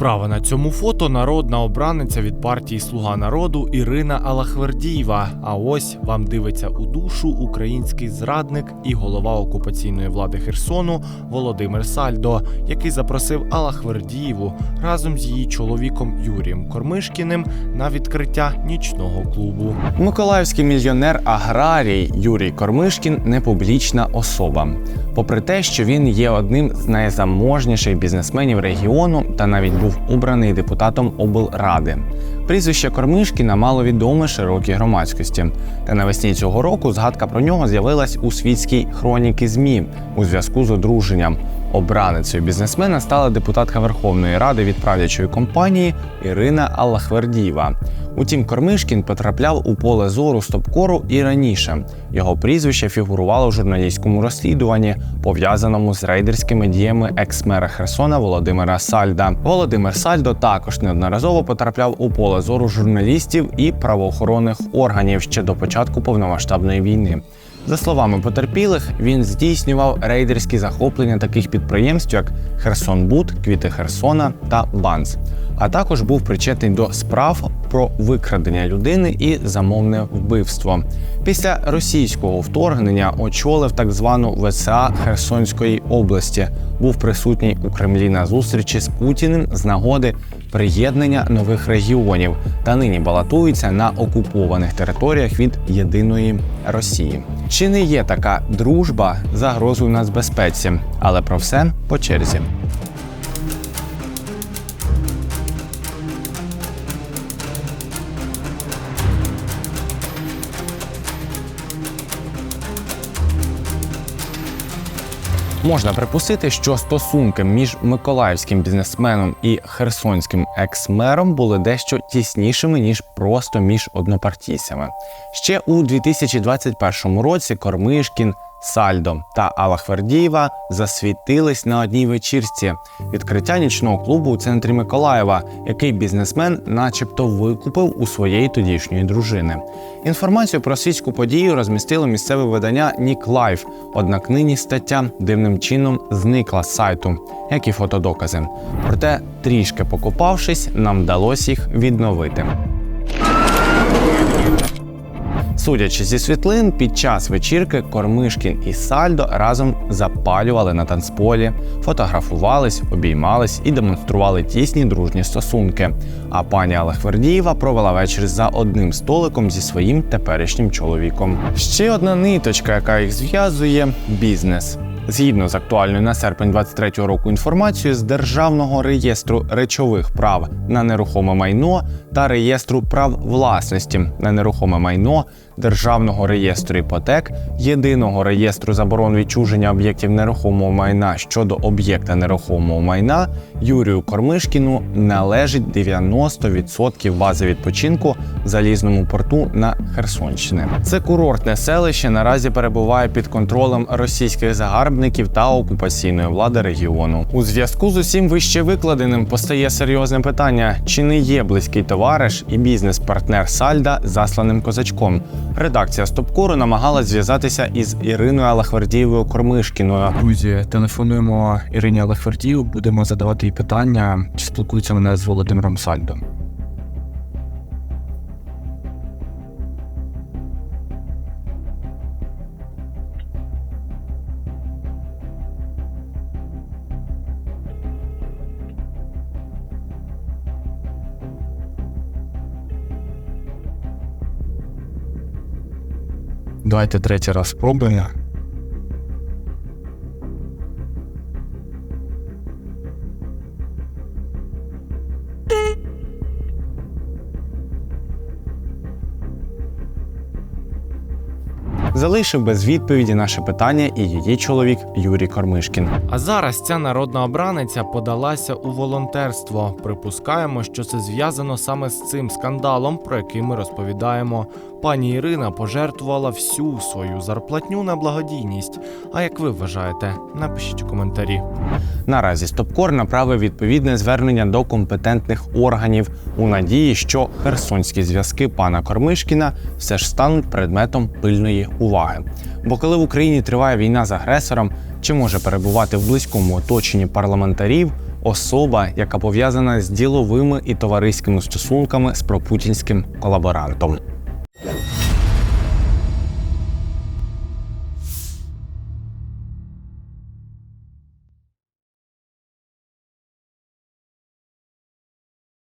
Справа на цьому фото народна обраниця від партії Слуга народу Ірина Алахвердієва. А ось вам дивиться у душу український зрадник і голова окупаційної влади Херсону Володимир Сальдо, який запросив Алахвердієву разом з її чоловіком Юрієм Кормишкіним на відкриття нічного клубу. Миколаївський мільйонер аграрій Юрій Кормишкін не публічна особа. Попри те, що він є одним з найзаможніших бізнесменів регіону та навіть був обраний депутатом облради. Прізвище Кормишкіна мало відоме широкій громадськості. Та навесні цього року згадка про нього з'явилась у світській хроніки ЗМІ у зв'язку з одруженням. Обраницею бізнесмена стала депутатка Верховної Ради від правлячої компанії Ірина Аллахвердієва. Утім, Кормишкін потрапляв у поле зору стопкору і раніше. Його прізвище фігурувало в журналістському розслідуванні, пов'язаному з рейдерськими діями екс-мера Херсона Володимира Сальда. Володимир Сальдо також неодноразово потрапляв у поле зору журналістів і правоохоронних органів ще до початку повномасштабної війни. За словами потерпілих, він здійснював рейдерські захоплення таких підприємств, як Херсонбуд, Квіти Херсона та Банс. А також був причетний до справ про викрадення людини і замовне вбивство. Після російського вторгнення очолив так звану ВСА Херсонської області. Був присутній у Кремлі на зустрічі з Путіним з нагоди приєднання нових регіонів та нині балотується на окупованих територіях від єдиної Росії. Чи не є така дружба загрозою нацбезпеці? Але про все по черзі. Можна припустити, що стосунки між миколаївським бізнесменом і херсонським екс-мером були дещо тіснішими ніж просто між однопартійцями. Ще у 2021 році Кормишкін, Сальдо та Алла Хвердієва засвітились на одній вечірці відкриття нічного клубу у центрі Миколаєва, який бізнесмен, начебто, викупив у своєї тодішньої дружини. Інформацію про світську подію розмістило місцеве видання Нік Лайф, однак нині стаття дивним чином зникла з сайту, як і фотодокази. Проте, трішки покопавшись, нам вдалося їх відновити. Судячи зі світлин, під час вечірки Кормишкін і Сальдо разом запалювали на танцполі, фотографувались, обіймались і демонстрували тісні дружні стосунки. А пані Алахвердієва провела вечір за одним столиком зі своїм теперішнім чоловіком. Ще одна ниточка, яка їх зв'язує бізнес. Згідно з актуальною на серпень 23-го року інформацією з Державного реєстру речових прав на нерухоме майно та реєстру прав власності на нерухоме майно, Державного реєстру іпотек, єдиного реєстру заборон відчуження об'єктів нерухомого майна щодо об'єкта нерухомого майна Юрію Кормишкіну належить 90% бази відпочинку в залізному порту на Херсонщині. Це курортне селище наразі перебуває під контролем російських загарбників та окупаційної влади регіону. У зв'язку з усім вище викладеним постає серйозне питання: чи не є близький товариш і бізнес-партнер Сальда засланим козачком? Редакція Стопкору намагалась зв'язатися із Іриною Алахвердієвою Кормишкіною. Друзі, телефонуємо Ірині Алехвертію, будемо задавати їй питання, чи спілкується вона з Володимиром Сальдом. Давайте третій раз спробуємо. Залишив без відповіді наше питання і її чоловік Юрій Кормишкін. А зараз ця народна обраниця подалася у волонтерство. Припускаємо, що це зв'язано саме з цим скандалом, про який ми розповідаємо. Пані Ірина пожертвувала всю свою зарплатню на благодійність. А як ви вважаєте? Напишіть у коментарі. Наразі Стопкор направив відповідне звернення до компетентних органів у надії, що херсонські зв'язки пана Кормишкіна все ж стануть предметом пильної уваги. Бо коли в Україні триває війна з агресором, чи може перебувати в близькому оточенні парламентарів, особа, яка пов'язана з діловими і товариськими стосунками з пропутінським колаборантом. Yeah.